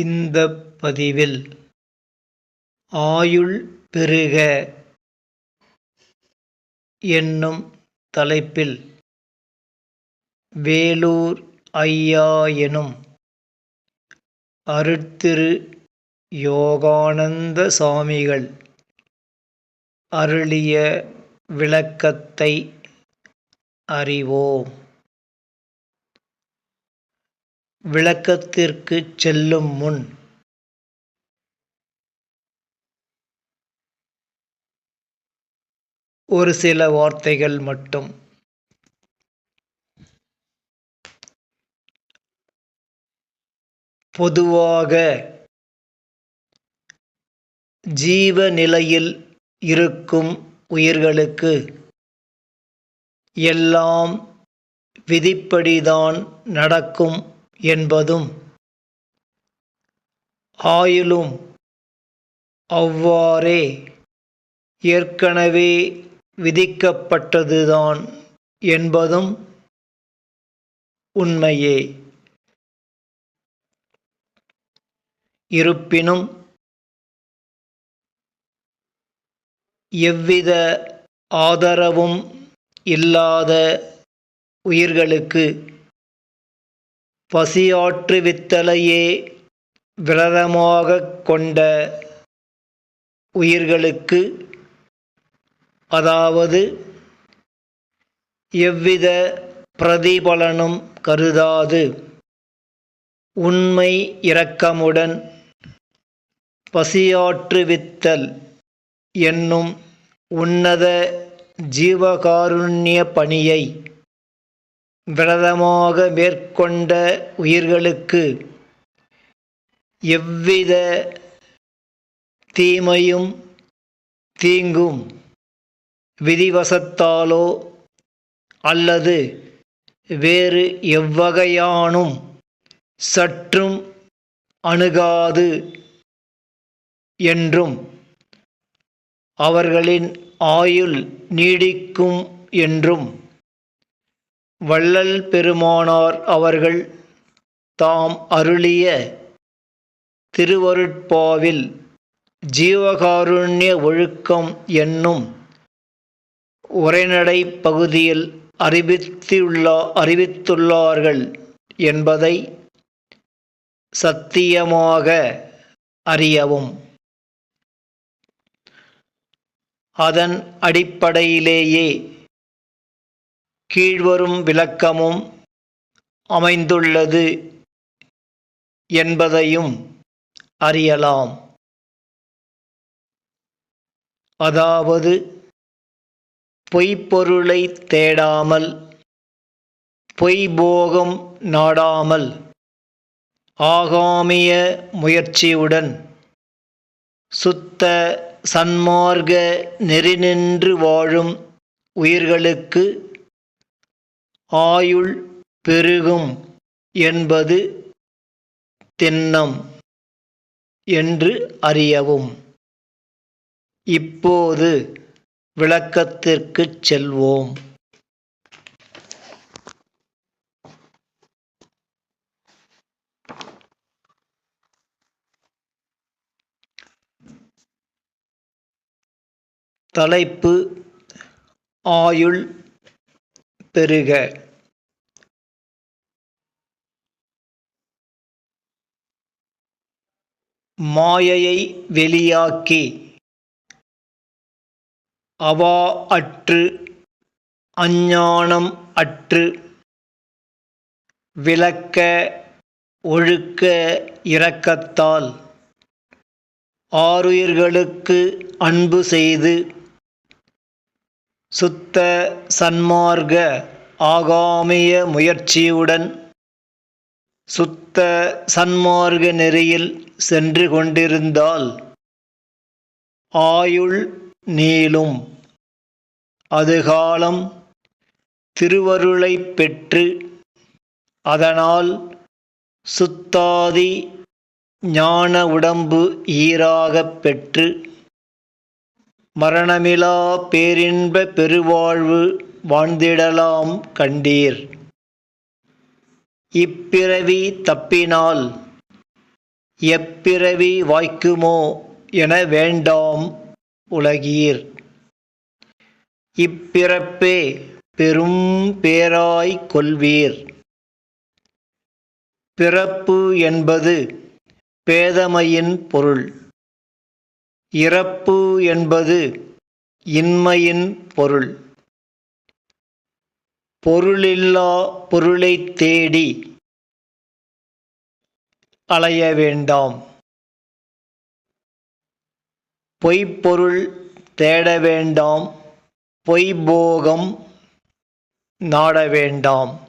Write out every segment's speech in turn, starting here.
இந்த பதிவில் ஆயுள் பெருக என்னும் தலைப்பில் வேலூர் ஐயா எனும் அருட்திரு யோகானந்த சாமிகள் அருளிய விளக்கத்தை அறிவோம். விளக்கத்திற்கு செல்லும் முன். ஒரு சில வார்த்தைகள் மட்டும். பொதுவாக ஜீவ நிலையில் இருக்கும் உயிர்களுக்கு எல்லாம் விதிப்படிதான் நடக்கும் என்பதும் ஆயிலும் அவ்வாறே ஏற்கனவே விதிக்கப்பட்டதுதான் என்பதும் உண்மையே. இருப்பினும் எவ்வித ஆதரவும் இல்லாத உயிர்களுக்கு பசியாற்று வித்தலையே விரதமாகக் கொண்ட உயிர்களுக்கு அதாவது எவ்வித பிரதிபலனும் கருதாது. உண்மை இரக்கமுடன் பசியாற்றுவித்தல் என்னும் உன்னத ஜீவகாருண்ய பணியை விரதமாக மேற்கொண்ட உயிர்களுக்கு எவ்வித தீமையும் தீங்கும் விதிவசத்தாலோ அல்லது வேறு எவ்வகையானும் சற்றும் அணுகாது என்றும் அவர்களின் ஆயுள் நீடிக்கும் என்றும் வள்ளல் பெருமானார் அவர்கள் தாம் அருளிய திருவருட்பாவில் ஜீவகாருண்ய ஒழுக்கம் என்னும் உரைநடை பகுதியில் அறிவித்துள்ளா அறிவித்துள்ளார்கள் என்பதை சத்தியமாக அறியவும். அதன் அடிப்படையிலேயே கீழ்வரும் விளக்கமும் அமைந்துள்ளது என்பதையும் அறியலாம். அதாவது பொய்ப்பொருளை தேடாமல் பொய்போகம் நாடாமல் ஆகாமிய முயற்சியுடன் சுத்த சன்மார்க நெறி நின்று வாழும் உயிர்களுக்கு ஆயுள் பெருகும் என்பது திண்ணம் என்று அறியவும். இப்போது விளக்கத்திற்குச் செல்வோம். தலைப்பு ஆயுள் பெருக மாயையை வெளியாக்கி. அவா அற்று அஞ்ஞானம் அற்று விளக்க ஒழுக்க இரக்கத்தால். ஆருயிர்களுக்கு அன்பு செய்து சுத்த சன்மார்க ஆகாமிய முயற்சியுடன் சுத்த சன்மார்க நெறியில் சென்று கொண்டிருந்தால் ஆயுள் நீளும். அதுகாலம் திருவருளைப் பெற்று அதனால் சுத்தாதி ஞான உடம்பு ஈராகப் பெற்று மரணமிலா பேரின்ப பெருவாழ்வு வாழ்ந்திடலாம் கண்டீர். இப்பிறவி தப்பினால் எப்பிறவி வாய்க்குமோ என வேண்டாம் உலகீர். இப்பிறப்பே பெரும் பேராய்க் கொள்வீர். பிறப்பு என்பது பேதமையின் பொருள். இறப்பு என்பது இன்மையின் பொருள். பொருளில்லா பொருளைத் தேடி அலைய வேண்டாம். பொய்ப்பொருள் தேட வேண்டாம். பொய்போகம் நாட வேண்டாம்.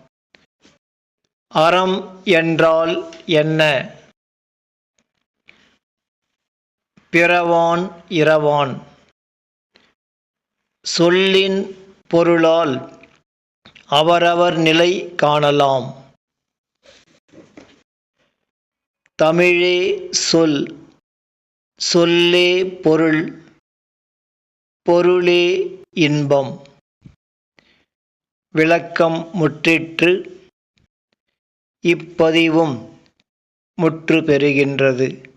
அறம் என்றால் என்ன? பிறவான் இரவான். சொல்லின் பொருளால் அவரவர் நிலை காணலாம். தமிழே சொல் சொல்லே பொருள் பொருளே இன்பம். விளக்கம் முற்றிற்று இப்பதிவும் முற்று பெறுகின்றது